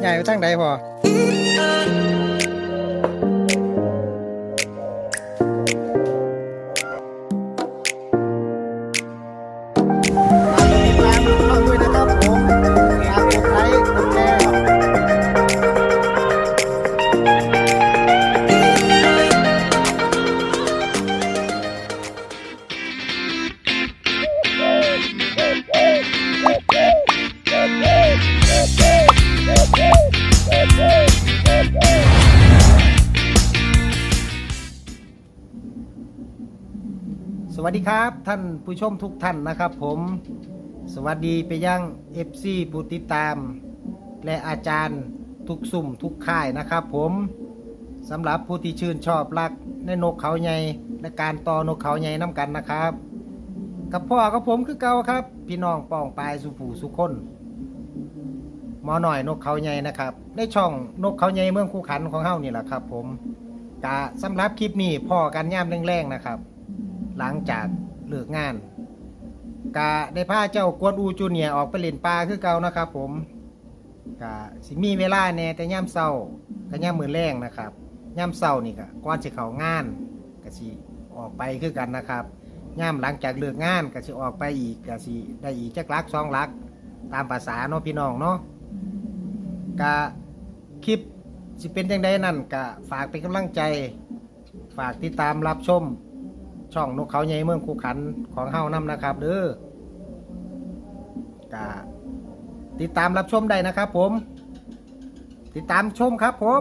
ใหญ่ไปทางใดพอ วัสดีครับ ท่านผู้ชมทุกท่านนะครับผม สวัสดีไปยัง FC ผู้ติดตาม และอาจารย์ทุกสุ่มทุกค่ายนะครับผมสำหรับผู้ที่ชื่นชอบรักในนกเขาใหญ่และการต่อนกเขาใหญ่น้ำกันนะครับ กับพ่อกับผมคือเก่าครับ พี่น้องป้องปลายสุผูสุคนหมอหน่อยนกเขาใหญ่นะครับในช่องนกเขาใหญ่เมืองคู่ขันของเฮานี่แหละครับ ผมกะสำหรับคลิปนี้พ่อกันย่ามแรงๆนะครับ หลังจากเลิกงานกะได้พาเจ้ากวนอูจูเนียออกไปเล่นปลาคือเก่านะครับ ผมกะสิมีเวลาแน่แต่ย่ำเศร้าก็ย่ำมือแรงนะครับย่ำเศร้านี่ก็ก่อนสิเขางานก็สิออกไปคือกันนะครับย่ำหลังจากเลิกงานก็สิออกไปอีกก็สิได้อีกจักลักสองลัก ตามภาษาเนาะพี่น้องเนาะกะคลิปสิเป็นจังไดนั่นกะฝากเป็นกำลังใจ ฝากติดตามรับชม ช่องนกเขาใหญ่เมืองคูขันของเฮานํนะครับเด้อกาติดตามรับชมได้นะครับผม ติดตามชมครับผม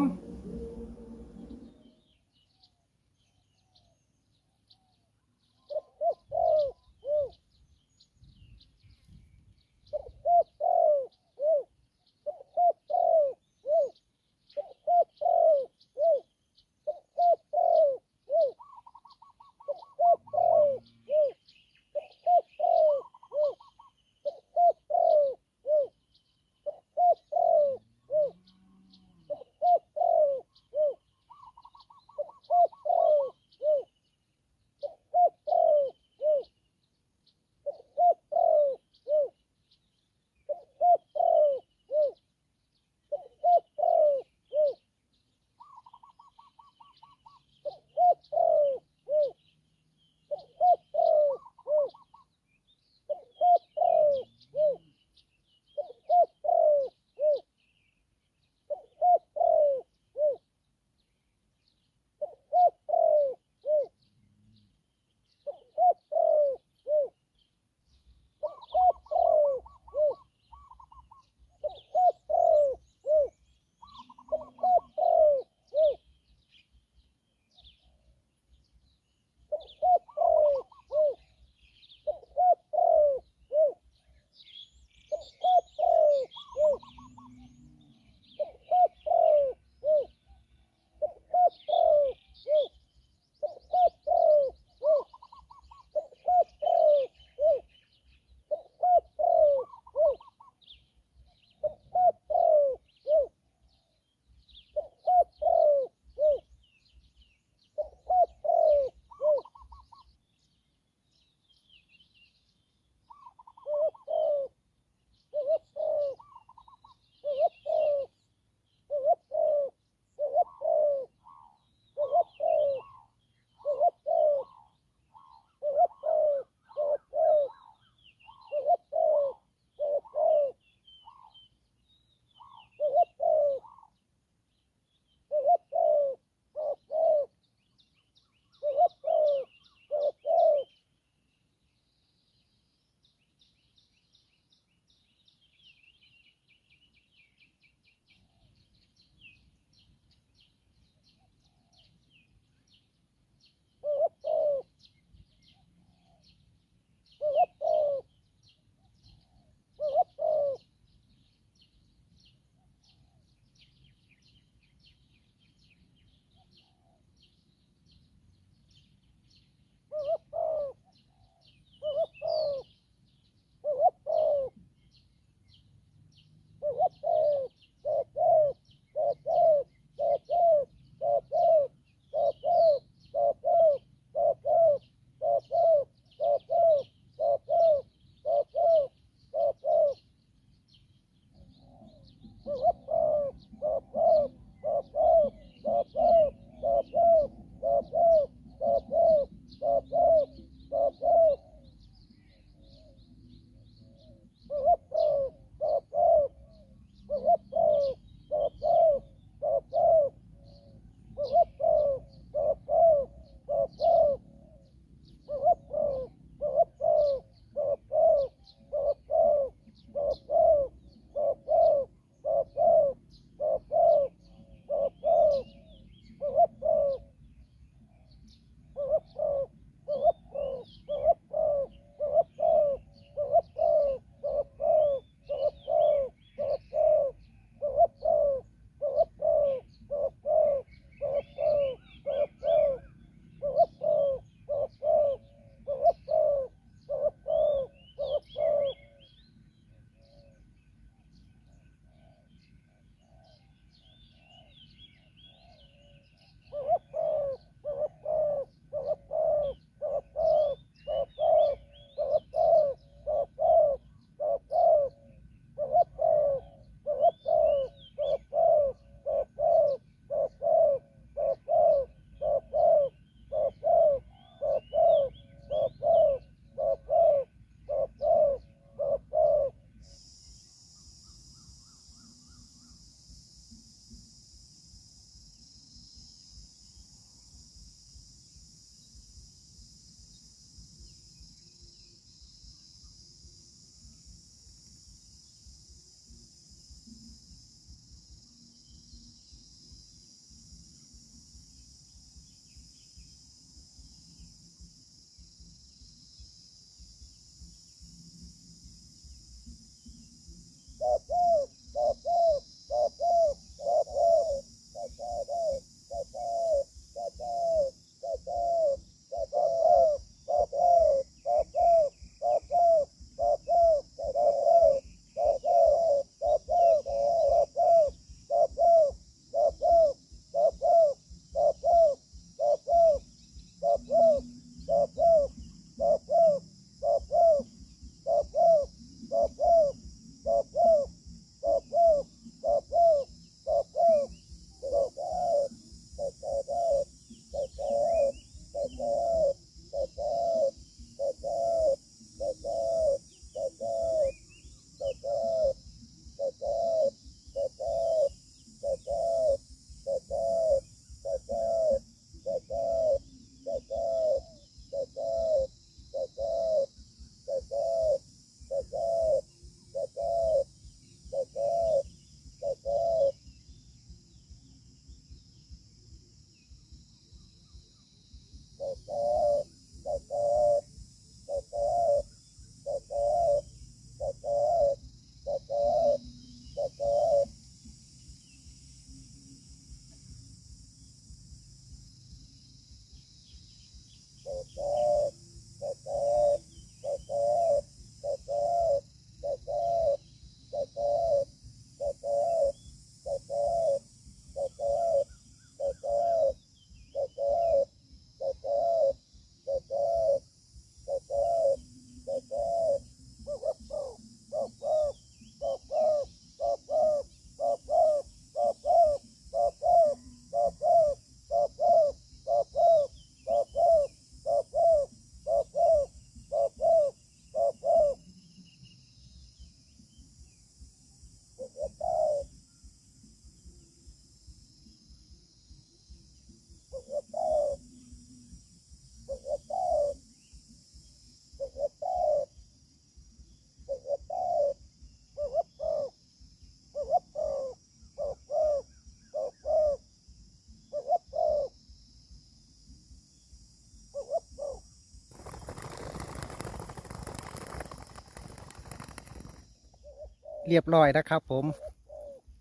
เรียบร้อยนะครับผม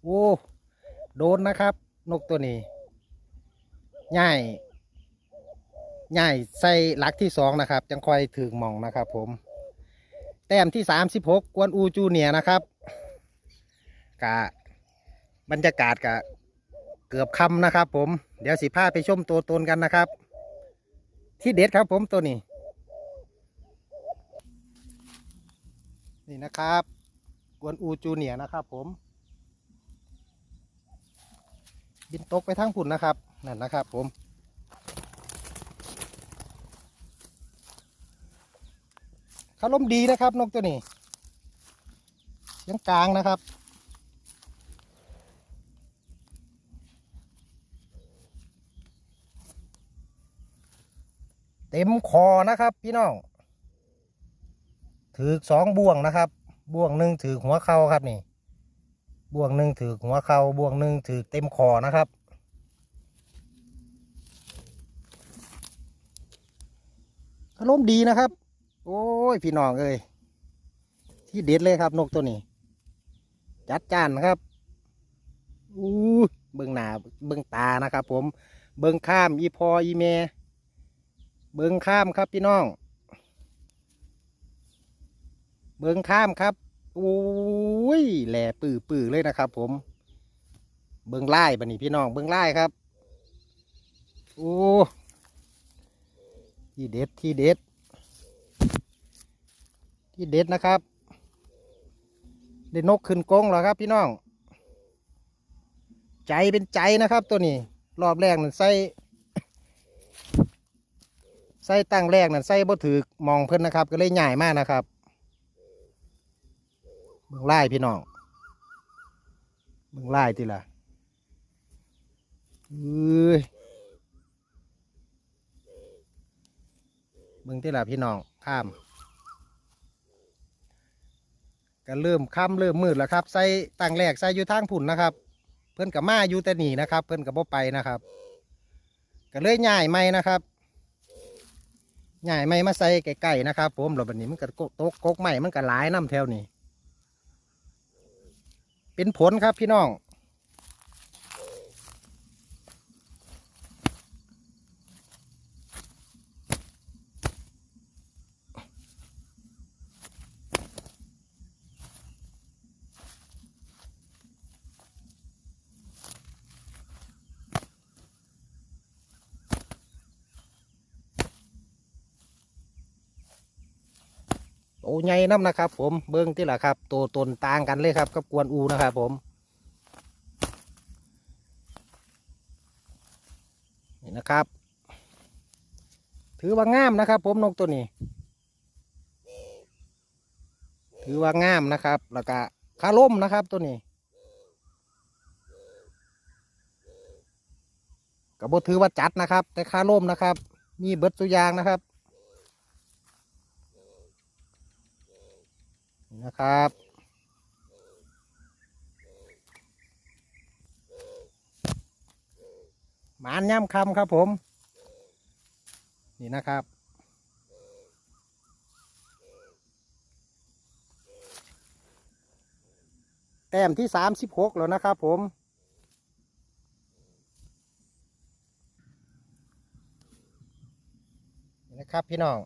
โอ้ โดนนะครับ นกตัวนี้ง่ายง่ใส่หลักที่สองนะครับ จังคอยถึงมองนะครับผม แต้มที่สามสิบหกกวนอูจูเนียนะครับกะบรรยากาศกะเกือบคำนะครับ ผม เดี๋ยวสิพาไปชมตัวตนกันนะครับ ที่เด็ดครับผมตัวนี้ นี่นะครับ กวนอูจูเนียนะครับ ผม บินตกไปทางผุ่นนะครับนั่นนะครับ ผมคารมดีนะครับ นกตัวนี้เสียงกลางนะครับ เต็มคอนะครับ พี่น้องถือสองบ่วงนะครับ บ่วงหนึ่งถือหัวเข่าครับนี่ บ่วงหนึ่งถือหัวเข่าบ่วงหนึ่งถือเต็มคอนะครับ อารมณ์ดีนะครับ โอ้ย พี่น้องเอ้ย ที่เด็ดเลยครับนกตัวนี้ จัดจานนะครับอู้เบื้องหน้าเบื้องตานะครับ ผม เบื้องข้ามอีพออีเมเบื้องข้ามครับพี่น้อง เบื้องข้ามครับโอ้ยแหล่ปื้อปื้อเลยนะครับ ผม เบื้องไล่บันนี้พี่น้องเบื้องไล่ครับโอ้ที่เด็ดที่เด็ด ที่เด็ดนะครับได้นกขึ้นกรงแล้วครับ พี่น้อง ใจเป็นใจนะครับ ตัวนี้ รอบแรกนั่นใส่ใส่ตั้งแรกนั่นใส่บ่ถือมองเพิ่นนะครับ ก็เลยใหญ่มากนะครับ เบิ่งไล่พี่น้องเบิ่งไล่ทีละเอ้ยเบิ่งทีละพี่น้องข้ามก็เริ่มค่ำเริ่มมืดแล้วครับใส่ตั้งแรกใส่อยู่ทางผุนนะครับ เพิ่อนกับมาอยู่แต่หนีนะครับ เพิ่อนกับบ่ไปนะครับก็เลยย่ายไม่นะครับย่ายไม่มาใส่ใกล้ๆนะครับ ผมแล้วบัดนี้มันก็โกตกกกใหม่มันก็หลายน้ำแถวนี้ เป็นผลครับพี่น้อง อ้ใหญ่น้ำนะครับ ผมเบิ้งที่ละครับ ตัวตนต่างกันเลยครับกับกวนอูนะครับผมนี่นะครับ ถือว่างามนะครับ ผมนกตัวนี้ ถือว่างามนะครับแล้วก็คาล่มนะครับตัวนี้กับบถือว่าจัดนะครับ แต่คาล่มนะครับ มีเบิดตัวอยางนะครับ นะครับ หมานย่ำคำครับผม นี่นะครับแต้มที่สามสิบหกแล้วนะครับผม นะครับพี่น้อง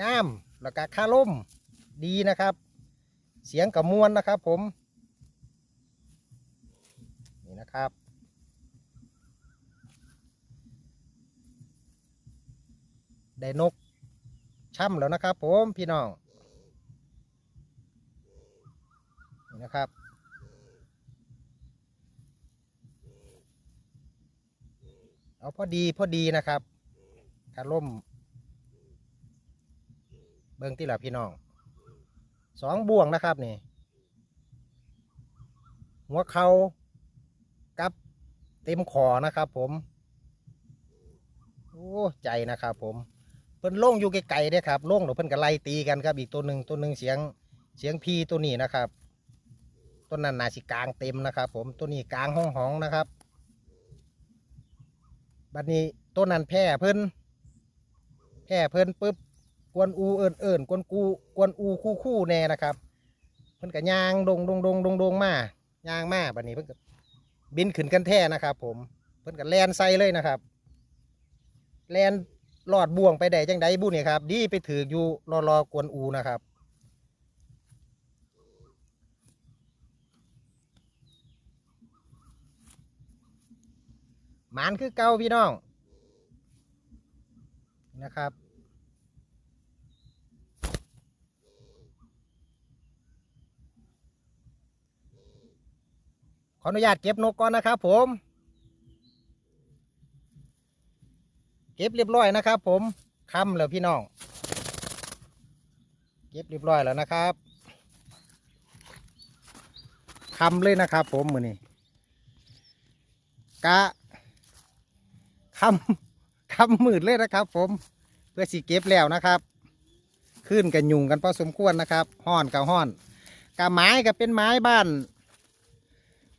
งามแล้วก็ค่าล่มดีนะครับ เสียงกับมวลนะครับผม นี่นะครับ ได้นกช่ำแล้วนะครับผมพี่น้อง นี่นะครับเอาพอดีพอดีนะครับคาล่ม เบิ้งที่ละพี่น้องสองบ่วงนะครับนี่ หัวเขากับเต็มคอนะครับ ผมโอ้ใจนะครับผมเพิ่นล่งอยู่ไกลๆเด้อครับล่งเดี๋ยวเพิ่นก็ไล่ตีกันครับ อีกตัวหนึ่งตัวหนึ่งเสียงเสียงพีตัวนี้นะครับต้นนั้นนาสิกลางเต็มนะครับ ผมตัวนี้กลางห้องห้องนะครับบัดนี้ต้นนั้นแพร่เพิ่นแพร่เพิ่นปุ๊บ กวนอูเอิญเอิญกวนกูกวนอูคู่คู่แน่นะครับเพิ่นก็ย่างดงดงดงดงดงมายางมาแบัดนี้เพิ่นก็บินขึ้นกันแท่นะครับ ผมเพิ่นก็แลนใส่เลยนะครับ แลนลอดบ่วงไปได้จังไดบุนี่ครับ ดีไปถืออยู่รอรอกวนอูนะครับหมานคือเก่าพี่น้องนะครับ ขออนุญาตเก็บนกก่อนนะครับผม เก็บเรียบร้อยนะครับ ผมคำแล้วพี่น้อง เก็บเรียบร้อยแล้วนะครับคำเลยนะครับ ผมมือนี้กะคำคำมืดเลยนะครับ ผมเพื่อสีเก็บแล้วนะครับ ขึ้นกันยุงกันพอสมควรนะครับห้อนกับห้อนกะไม้ก็เป็นไม้บ้าน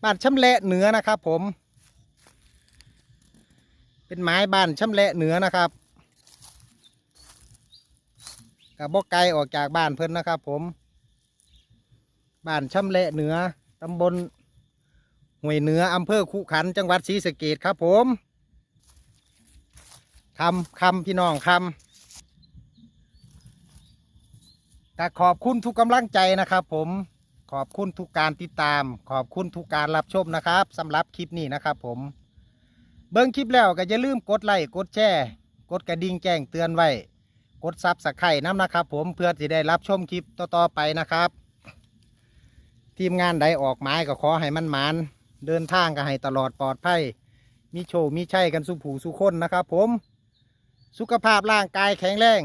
บ้านช่ำแหละเหนือนะครับ ผม เป็นไม้บ้านช่ำแหละเหนือนะครับกับบอกไกลออกจากบ้านเพิ่นนะครับ ผม บ้านช่ำแหละเหนือตำบลห้วยเหนืออำเภอขุขันจังหวัดศรีสะเกดครับ ผมคำคำพี่น้องคำก็ขอบคุณทุกกำลังใจนะครับ ผม ขอบคุณทุกการติดตาม ขอบคุณทุกการรับชมนะครับสำหรับคลิปนี้นะครับผม เบิ้งคลิปแล้วก็อย่าลืมกดไลค์กดแชร์กดกระดิ่งแจ้งเตือนไว้ กดซับสไครต์น้ำนะครับ ผมเพื่อจะได้รับชมคลิปต่อๆไปนะครับ ทีมงานใดออกหมายก็ขอให้มันหมานเดินทางก็ให้ตลอดปลอดภัยมีโชคมีชัยกันสุผูสุคนนะครับผม สุขภาพร่างกายแข็งแรง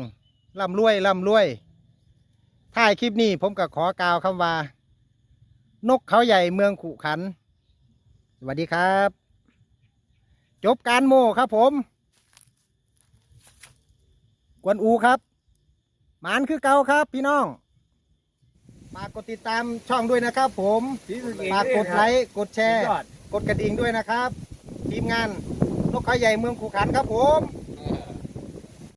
ร่ำรวยร่ำรวย ท้ายคลิปนี้ผมก็ขอกล่าวคำว่า นกเขาใหญ่เมืองขุขันธ์สวัสดีครับ จบการโมครับผม กวนอูครับ หมานคือเก่าครับพี่น้องฝากกดติดตามช่องด้วยนะครับผมศรีสะเกษฝากกดไลค์กดแชสุดร์ยอดกดกระดิ่งด้วยนะครับ ทีมงานนกเขาใหญ่เมืองขุขันธ์ครับผม